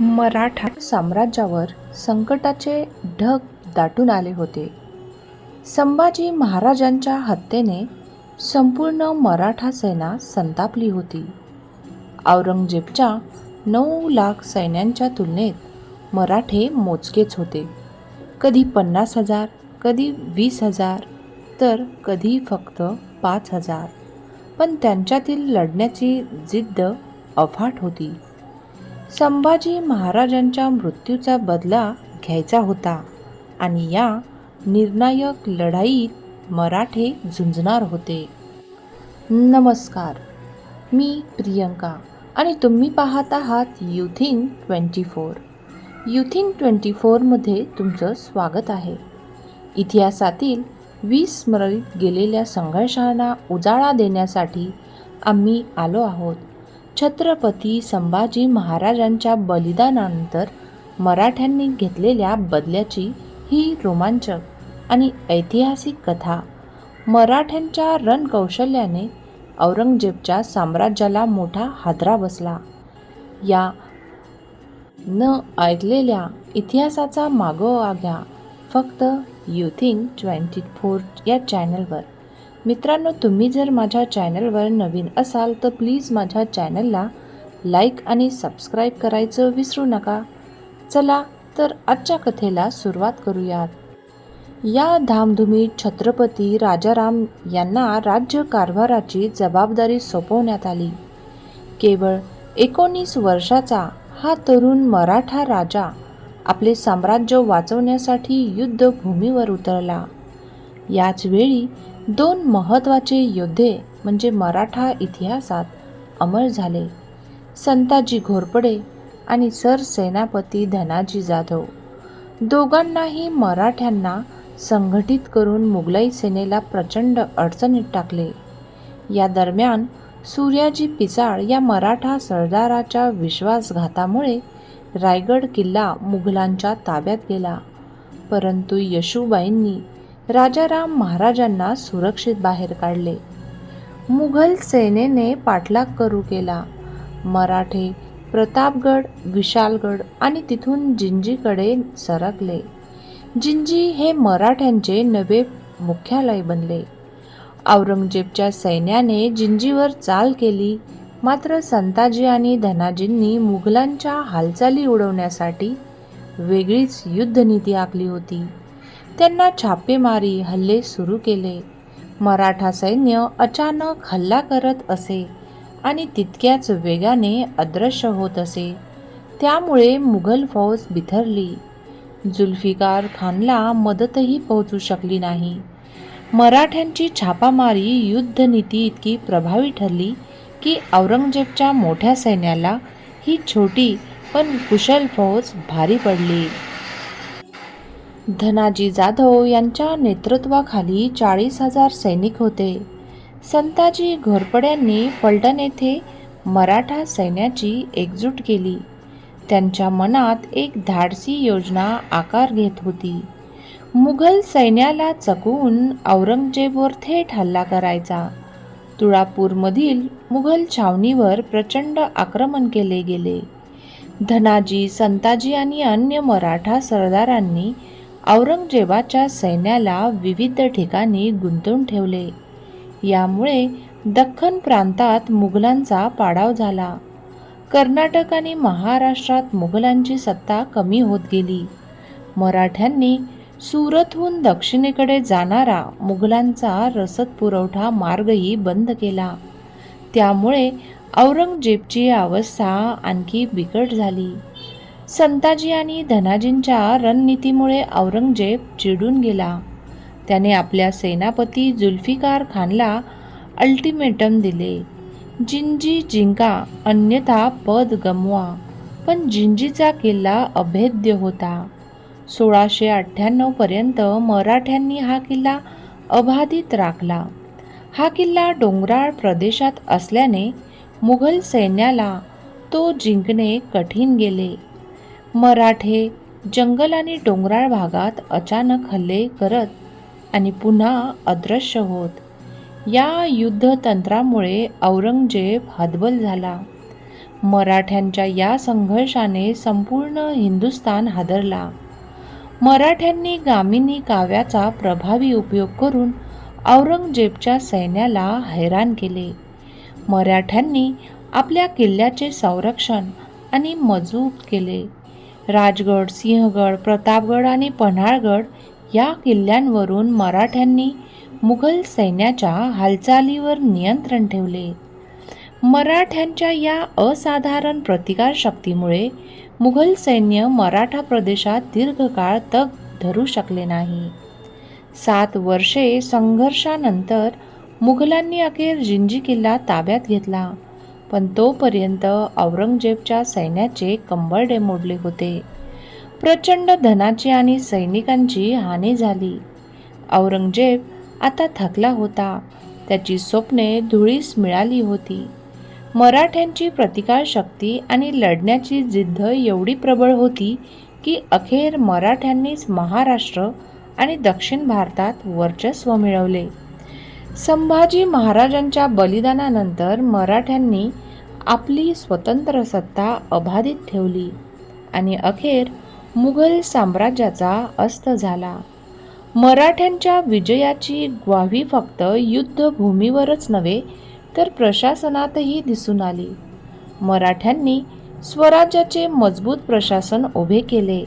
मराठा साम्राज्यावर संकटाचे ढग दाटून आले होते. संभाजी महाराजांच्या हत्येने संपूर्ण मराठा सेना संतापली होती. औरंगजेबच्या नऊ लाख सैन्यांच्या तुलनेत मराठे मोजकेच होते. कधी पन्नास हजार कधी वीस हजार तर कधी फक्त पाच हजार. पण त्यांच्यातील लढण्याची जिद्द अफाट होती. संभाजी महाराजांच्या मृत्यूचा बदला घ्यायचा होता आणि या निर्णायक लढाईत मराठे झुंजणार होते. नमस्कार मी प्रियंका आणि तुम्ही पाहत आहात युथिंग ट्वेंटी फोर. युथिंग ट्वेंटी फोरमध्ये तुमचं स्वागत आहे. इतिहासातील विस्मरित गेलेल्या संघर्षांना उजाळा देण्यासाठी आम्ही आलो आहोत. छत्रपती संभाजी महाराजांच्या बलिदानानंतर मराठ्यांनी घेतलेल्या बदल्याची ही रोमांचक आणि ऐतिहासिक कथा मराठ्यांच्या रणकौशल्याने औरंगजेबच्या साम्राज्याला मोठा हादरा बसला. या न ऐकलेल्या इतिहासाचा मागोवा घ्या. फक्त यू थिंक ट्वेंटी फोर या चॅनलवर मित्रांनो तुम्ही जर माझ्या चॅनलवर नवीन असाल तर प्लीज माझ्या चॅनलला लाईक आणि सबस्क्राईब करायचं विसरू नका. चला तर आजच्या कथेला सुरुवात करूयात. या धामधुमीत छत्रपती राजाराम यांना राज्य कारभाराची जबाबदारी सोपवण्यात आली. केवळ एकोणीस वर्षाचा हा तरुण मराठा राजा आपले साम्राज्य वाचवण्यासाठी युद्धभूमीवर उतरला. याच वेळी दोन महत्त्वाचे योद्धे म्हणजे मराठा इतिहासात अमर झाले. संताजी घोरपडे आणि सरसेनापती धनाजी जाधव. दोघांनाही मराठ्यांना संघटित करून मुघलाई सेनेला प्रचंड अडचणीत टाकले. या दरम्यान सूर्याजी पिसाळ या मराठा सरदाराच्या विश्वासघातामुळे रायगड किल्ला मुघलांच्या ताब्यात गेला. परंतु यशूबाईंनी राजाराम महाराजांना सुरक्षित बाहेर काढले. मुघल सेनेने पाठलाग करू केला. मराठे प्रतापगड विशालगड आणि तिथून जिंजीकडे सरकले. जिंजी हे मराठ्यांचे नवे मुख्यालय बनले. औरंगजेबच्या सैन्याने जिंजीवर चाल केली. मात्र संताजी आणि धनाजींनी मुघलांच्या हालचाली उडवण्यासाठी वेगळीच युद्धनीती आखली होती. त्यांना छापेमारी हल्ले सुरू केले. मराठा सैन्य अचानक हल्ला करत असे आणि तितक्याच वेगाने अदृश्य होत असे. त्यामुळे मुघल फौज बिथरली. जुल्फिकार खानला मदतही पोहोचू शकली नाही. मराठ्यांची छापामारी युद्धनीती इतकी प्रभावी ठरली की औरंगजेबच्या मोठ्या सैन्याला ही छोटी पण कुशल फौज भारी पडली. धनाजी जाधव यांच्या नेतृत्वाखाली चाळीस हजार सैनिक होते. संताजी घोरपड्यांनी फलटण येथे मराठा सैन्याची एकजूट केली. त्यांच्या मनात एक धाडसी योजना आकार घेत होती. मुघल सैन्याला चकवून औरंगजेबवर थेट हल्ला करायचा. तुळापूरमधील मुघल छावणीवर प्रचंड आक्रमण केले गेले. धनाजी संताजी आणि अन्य मराठा सरदारांनी औरंगजेबाच्या सैन्याला विविध ठिकाणी गुंतवून ठेवले. यामुळे दख्खन प्रांतात मुघलांचा पाडाव झाला. कर्नाटक आणि महाराष्ट्रात मुघलांची सत्ता कमी होत गेली. मराठ्यांनी सुरतहून दक्षिणेकडे जाणारा मुघलांचा रसद पुरवठा मार्गही बंद केला. त्यामुळे औरंगजेबची अवस्था आणखी बिकट झाली. संताजी आणि धनाजींच्या रणनीतीमुळे औरंगजेब चिडून गेला. त्याने आपल्या सेनापती जुल्फिकार खानला अल्टिमेटम दिले. जिंजी जिंका अन्यथा पद गमवा पण जिंजीचा किल्ला अभेद्य होता. सोळाशे अठ्ठ्याण्णवपर्यंत मराठ्यांनी हा किल्ला अबाधित राखला. हा किल्ला डोंगराळ प्रदेशात असल्याने मुघल सैन्याला तो जिंकणे कठीण गेले. मराठे जंगल आणि डोंगराळ भागात अचानक हल्ले करत आणि पुन्हा अदृश्य होत. या युद्धतंत्रामुळे औरंगजेब हतबल झाला. मराठ्यांच्या या संघर्षाने संपूर्ण हिंदुस्थान हादरला. मराठ्यांनी गामिनी काव्याचा प्रभावी उपयोग करून औरंगजेबच्या सैन्याला हैराण केले. मराठ्यांनी आपल्या किल्ल्याचे संरक्षण आणि मजबूत केले. राजगड सिंहगड प्रतापगड आणि पन्हाळगड या किल्ल्यांवरून मराठ्यांनी मुघल सैन्याच्या हालचालीवर नियंत्रण ठेवले. मराठ्यांच्या या असाधारण प्रतिकारशक्तीमुळे मुघल सैन्य मराठा प्रदेशात दीर्घकाळ तग धरू शकले नाही. सात वर्षे संघर्षानंतर मुघलांनी अखेर जिंजी किल्ला ताब्यात घेतला. पण तोपर्यंत औरंगजेबच्या सैन्याचे कंबरडे मोडले होते. प्रचंड धनाची आणि सैनिकांची हानी झाली. औरंगजेब आता थकला होता. त्याची स्वप्ने धुळीस मिळाली होती. मराठ्यांची प्रतिकारशक्ती आणि लढण्याची जिद्द एवढी प्रबळ होती की अखेर मराठ्यांनीच महाराष्ट्र आणि दक्षिण भारतात वर्चस्व मिळवले. संभाजी महाराजांच्या बलिदानानंतर मराठ्यांनी आपली स्वतंत्र सत्ता अबाधित ठेवली आणि अखेर मुघल साम्राज्याचा अस्त झाला. मराठ्यांच्या विजयाची ग्वाही फक्त युद्धभूमीवरच नव्हे तर प्रशासनातही दिसून आली. मराठ्यांनी स्वराज्याचे मजबूत प्रशासन उभे केले.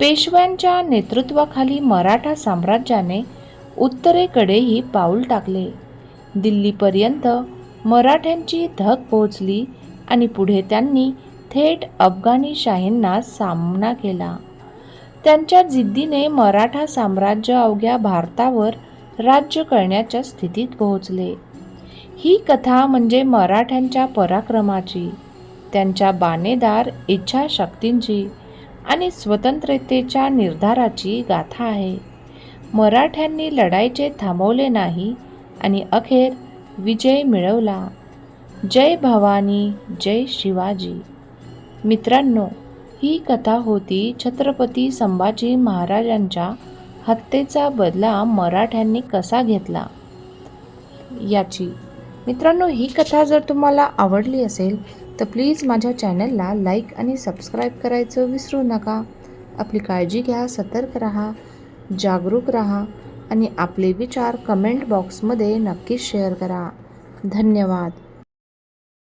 पेशव्यांच्या नेतृत्वाखाली मराठा साम्राज्याने उत्तरेकडेही पाऊल टाकले. दिल्लीपर्यंत मराठ्यांची धग पोहोचली आणि पुढे त्यांनी थेट अफगाणीशाहींना सामना केला. त्यांच्या जिद्दीने मराठा साम्राज्य अवघ्या भारतावर राज्य करण्याच्या स्थितीत पोहोचले. ही कथा म्हणजे मराठ्यांच्या पराक्रमाची त्यांच्या बाणेदार इच्छाशक्तींची आणि स्वतंत्रतेच्या निर्धाराची गाथा आहे. मराठ्यांनी लढाईचे थांबवले नाही आणि अखेर विजय मिळवला. जय भवानी जय शिवाजी. मित्रांनो ही कथा होती छत्रपती संभाजी महाराजांच्या हत्येचा बदला मराठ्यांनी कसा घेतला? याची. मित्रांनो ही कथा जर तुम्हाला आवडली असेल तर प्लीज माझ्या चॅनलला लाईक आणि सबस्क्राईब करायचं विसरू नका. आपली काळजी घ्या सतर्क राहा. जागरूक राहा आणि आपले विचार कमेंट बॉक्समध्ये नक्कीच शेअर करा. धन्यवाद.